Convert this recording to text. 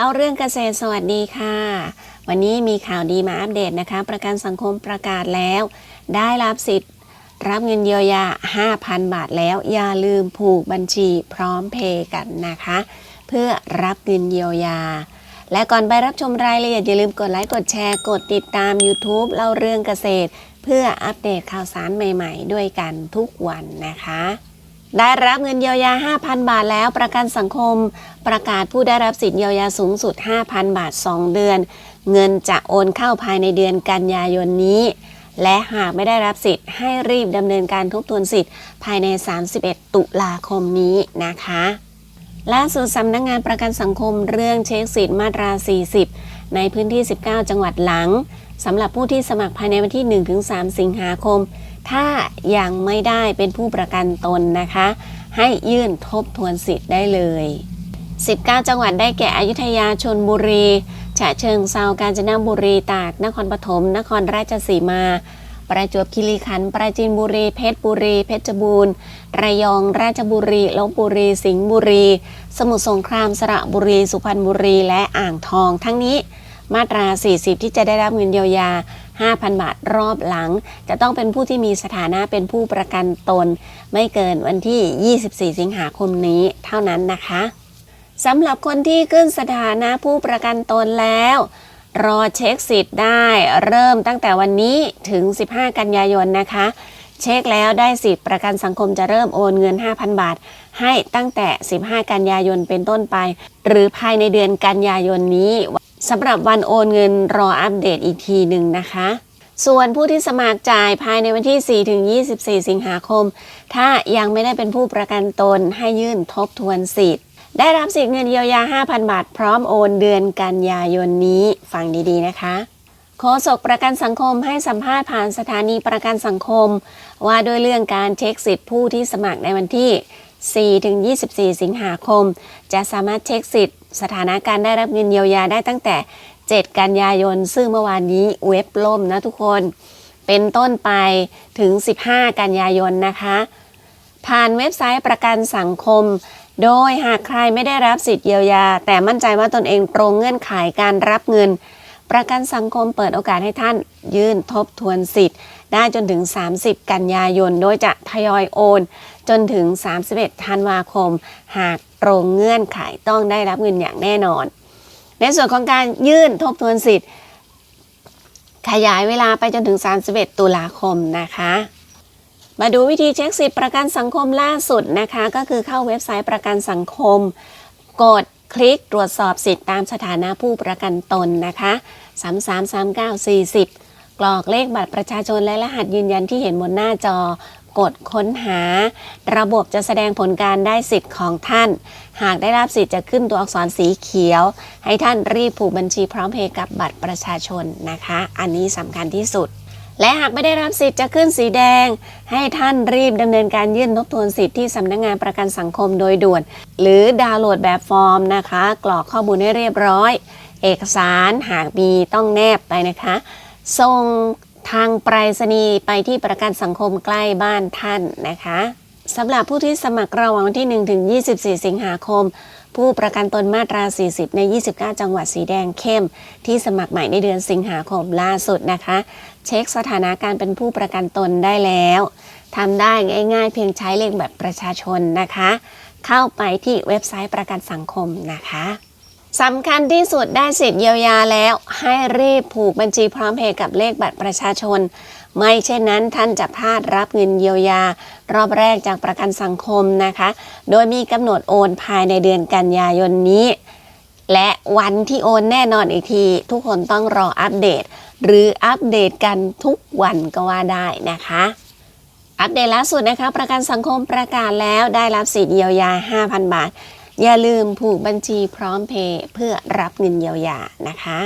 เล่าเรื่องเกษตรสวัสดีค่ะ วันนี้มีข่าวดีมาอัปเดตนะคะ ประกันสังคมประกาศแล้ว ได้รับสิทธิ์ รับเงินเยียวยา 5,000 บาทแล้ว อย่าลืมผูกบัญชีพร้อมเพย์กันนะคะ เพื่อรับเงินเยียวยา และก่อนไปรับชมรายละเอียดอย่าลืมกดไลค์กดแชร์กดติดตาม YouTube เล่าเรื่องเกษตร เพื่ออัปเดตข่าวสารใหม่ ๆ ด้วยกันทุกวันนะคะ ได้รับเงินเยียวยา 5,000 บาทแล้วประกันสังคม ประกาศผู้ได้รับสิทธิเยียวยาสูงสุด 5,000 บาท 2 เดือน เงินจะโอนเข้าภายในเดือนกันยายนนี้ และหากไม่ได้รับสิทธิ์ให้รีบดำเนินการทบทวนสิทธิ์ภายใน 31 ตุลาคมนี้นะคะล่าสุดสำนักงงานประกันสังคมเรื่องเช็คสิทธิ์มาตรา 40 ในพื้นที่ 19 จังหวัดหลังสำหรับผู้ที่สมัครภายในวันที่ 1-3 สิงหาคม ถ้ายังไม่ได้เป็นผู้ประกันตนนะคะ ให้ยื่นทบทวนสิทธิ์ได้เลย 19 จังหวัดได้แก่อยุธยาชนบุรีฉะเชิงเซากาญจนบุรีตาก นครปฐมนครราชสีมา ประจวบคีรีขันธ์ปราจีนบุรี เพชรบุรี เพชรบูรณ์ ระยอง ราชบุรีลบบุรี สิงห์บุรี สมุทรสงครามสระบุรี สุพรรณบุรี และอ่างทอง ทั้งนี้ มาตรา 40 ที่จะได้รับเงินเยียวยา 5,000 บาทรอบหลัง จะต้องเป็นผู้ที่มีสถานะเป็นผู้ประกันตน ไม่เกินวันที่ 24 สิงหาคมนี้เท่านั้นนะคะสำหรับคนที่ขึ้นสถานะผู้ประกันตนแล้ว รอเช็คสิทธิ์ได้เริ่มตั้งแต่วันนี้ถึง 15 กันยายนนะคะ เช็คแล้วได้สิทธิ์ประกันสังคมจะเริ่มโอนเงิน 5,000 บาท ให้ตั้งแต่ 15 กันยายนเป็นต้นไป หรือภายในเดือนกันยายนนี้ สำหรับวันโอนเงินรออัปเดตอีกทีหนึ่งนะคะ ส่วนผู้ที่สมัครจ่ายภายในวันที่ 4 ถึง 24 สิงหาคม ถ้ายังไม่ได้เป็นผู้ประกันตนให้ยื่นทบทวนสิทธิ์ ได้รับสิทธิ์เงินเยียวยา 5,000 บาท พร้อมโอนเดือนกันยายนนี้ ฟังดีๆนะคะโฆษกประกันสังคมให้สัมภาษณ์ผ่านสถานีประกันสังคม ว่าด้วยเรื่องการเช็คสิทธิ์ผู้ที่สมัครในวันที่ 4-24 สิงหาคม จะสามารถเช็คสิทธิ สถานะการได้รับเงินเยียวยาได้ตั้งแต่ 7 กันยายน ซึ่งเมื่อวานนี้เว็บล่มนะทุกคน เป็นต้นไปถึง 15 กันยายนนะคะ ผ่านเว็บไซต์ประกันสังคม โดยหากใครไม่ได้รับสิทธิเยียวยา แต่มั่นใจว่าตนเองตรงเงื่อนไขการรับเงิน ประกันสังคมเปิดโอกาสให้ท่านยื่นทบทวนสิทธิ์ ได้จนถึง 30 กันยายน โดยจะทยอยโอน จนถึง 31 ธันวาคม หากตรงเงื่อนไขต้องได้รับเงินอย่างแน่นอน ในส่วนของการยื่นทบทวนสิทธิ์ ขยายเวลาไปจนถึง 31 ตุลาคมนะคะ มาดูวิธีเช็คสิทธิประกันสังคมล่าสุดนะคะ ก็คือเข้าเว็บไซต์ประกันสังคม กดคลิกตรวจสอบสิทธิ์ตามสถานะผู้ประกันตนนะคะ333940 กรอกเลขบัตรประชาชนและรหัสยืนยันที่เห็นบนหน้าจอ กดค้นหา ระบบจะแสดงผลการได้สิทธิ์ของท่าน หากได้รับสิทธิ์จะขึ้นตัวอักษรสีเขียว ให้ท่านรีบผูกบัญชีพร้อมเพย์กับบัตรประชาชนนะคะ อันนี้สำคัญที่สุด และหากไม่ได้รับสิทธิ์จะขึ้นสีแดง ให้ท่านรีบดำเนินการยื่นทบทวนสิทธิ์ที่สำนักงานประกันสังคมโดยด่วน หรือดาวน์โหลดแบบฟอร์มนะคะ กรอกข้อมูลให้เรียบร้อย เอกสารหากมีต้องแนบไปนะคะส่ง ทางไปรษณีย์ไปที่ประกันสังคมใกล้บ้านท่านนะคะสำหรับผู้ที่สมัครระหว่างวันที่ 1 ถึง 24 สิงหาคม ผู้ประกันตนมาตรา 40 ใน 29 จังหวัดสีแดงเข้ม ที่สมัครใหม่ในเดือนสิงหาคมล่าสุดนะคะ เช็คสถานะการเป็นผู้ประกันตนได้แล้วทำได้ง่ายๆ เพียงใช้เลขแบบประชาชนนะคะ เข้าไปที่เว็บไซต์ประกันสังคมนะคะ สำคัญที่สุดได้สิทธิ์เยียวยาแล้ว ให้รีบผูกบัญชีพร้อมเพย์กับเลขบัตรประชาชน ไม่เช่นนั้นท่านจะพลาดรับเงินเยียวยา รอบแรกจากประกันสังคมนะคะ โดยมีกำหนดโอนภายในเดือนกันยายนนี้ และวันที่โอนแน่นอนอีกที ทุกคนต้องรออัปเดต หรืออัปเดตกันทุกวันก็ว่าได้นะคะอัปเดตล่าสุดนะคะ ประกันสังคมประกาศแล้วได้รับสิทธิ์เยียวยา 5,000 บาท อย่าลืมผูกบัญชีพร้อมเพย์เพื่อรับเงินเยียวยานะคะ